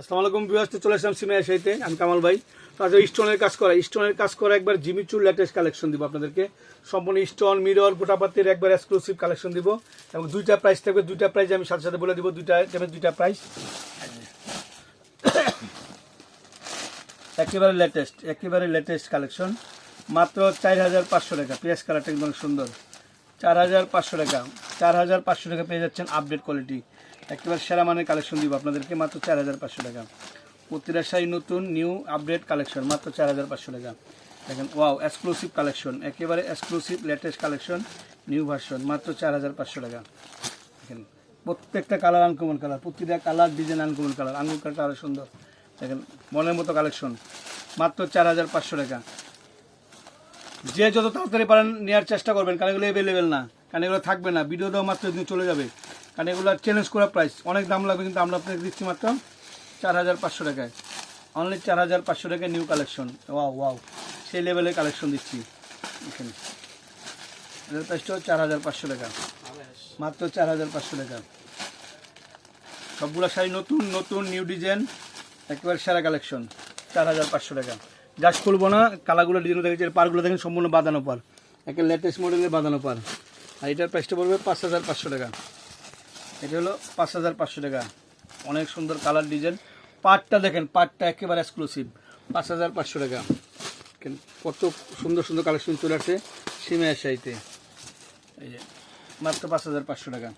আসসালামু আলাইকুম বিহাস চলে আসলাম সিমিয়া সাইতে আমি কামাল ভাই। তো স্টোনের কাজ করা। স্টোনের কাজ করা একবার জিমিচুর লেটেস্ট কালেকশন দিব আপনাদেরকে। সম্পূর্ণ স্টোন, মিরর গোটাপাতির একবার এক্সক্লুসিভ কালেকশন দিব। এবং দুইটা প্রাইস থাকবে। দুইটা প্রাইস আমি সাথে সাথে বলে দিব। দুইটা আইটেমের দুইটা প্রাইস একেবারে লেটেস্ট একেবারে লেটেস্ট কালেকশন। মাত্র চার হাজার পাঁচশো টাকা। পেঁয়াজ কালারটা একদম সুন্দর। চার হাজার পাঁচশো টাকা। চার হাজার পাঁচশো টাকা পেয়ে যাচ্ছেন আপডেট কোয়ালিটি একেবারে সেরা মানের কালেকশন দিব আপনাদেরকে, মাত্র চার হাজার পাঁচশো টাকা। প্রতিটা শাড়ি নতুন নিউ আপডেট কালেকশন মাত্র চার হাজার পাঁচশো টাকা। দেখেন ওয়াও এক্সক্লুসিভ কালেকশন একেবারে exclusive latest collection new version মাত্র চার হাজার পাঁচশো টাকা। দেখেন, প্রত্যেকটা কালার আনকমন কালার প্রতিটা কালার ডিজাইন আনকমন কালার আঙ্গুর কালার সুন্দর। দেখেন, মনের মতো কালেকশন মাত্র চার হাজার পাঁচশো টাকা। যে যত তাড়াতাড়ি পারেন নেওয়ার চেষ্টা করবেন, কারণ এগুলো অ্যাভেলেবেল না। কারণ এগুলো থাকবে না। ভিডিও দেওয়া মাত্র চলে যাবে। কারণ এগুলো চ্যালেঞ্জ করা প্রাইস অনেক দাম লাগবে, কিন্তু আমরা আপনাকে দিচ্ছি মাত্র চার হাজার পাঁচশো টাকায়। অনলি চার হাজার পাঁচশো টাকায় নিউ কালেকশন ওয়াও ওয়াও সেই লেভেলের কালেকশন দিচ্ছি। এখানে। প্রাইসটা চার হাজার পাঁচশো টাকা। মাত্র চার হাজার পাঁচশো টাকা। সবগুলো শাড়ি নতুন নতুন নিউ ডিজাইন একেবারে সেরা কালেকশন চার হাজার পাঁচশো টাকা। জাস্ট খুলবো না কালাগুলো ডিজাইন দেখেছি পারগুলো দেখেন সম্পূর্ণ বাঁধানো পার একে লেটেস্ট মডেলের বাঁধানো পার আর এটার প্রাইসটা পড়বে পাঁচ হাজার পাঁচশো টাকা। এটা হলো পাঁচ হাজার পাঁচশো টাকা। অনেক সুন্দর কালার ডিজাইন পাটটা দেখেন পাটটা একেবারে এক্সক্লুসিভ পাঁচ হাজার পাঁচশো টাকা। কত সুন্দর সুন্দর কালেকশন চলে আসে সিমের শাড়িতে এই যে, মাত্র পাঁচ হাজার পাঁচশো টাকা।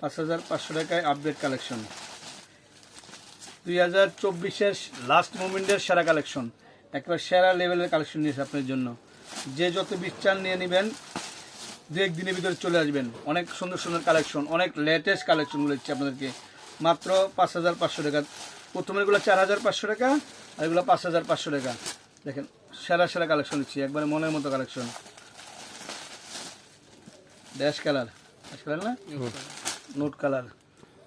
পাঁচ হাজার পাঁচশো টাকায় আপডেট কালেকশন দুই হাজার চব্বিশের লাস্ট মুভমেন্টের সেরা কালেকশন একবার সেরা লেভেলের কালেকশন নিয়েছে আপনার জন্য। যে যত বিচার নিয়ে নেবেন দু একদিনের ভিতরে চলে আসবেন। অনেক সুন্দর সুন্দর কালেকশন অনেক লেটেস্ট কালেকশনগুলো দিচ্ছি আপনাদেরকে। মাত্র পাঁচ হাজার পাঁচশো টাকা। প্রথমেরগুলো চার হাজার পাঁচশো টাকা আর এগুলো পাঁচ হাজার পাঁচশো টাকা। দেখেন সেরা সেরা কালেকশন দিচ্ছি একবারে মনের মতো collection dash colour dash colour না? নোট কালার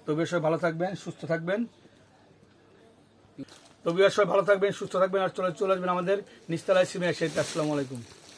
তো বেশ সবাই ভালো থাকবেন সুস্থ থাকবেন। তো বিয়ার সবাই ভালো থাকবেন, সুস্থ থাকবেন, আর চলে চলে আসবেন আমাদের নিস্তালায় সিমে আসে আসসালামু আলাইকুম।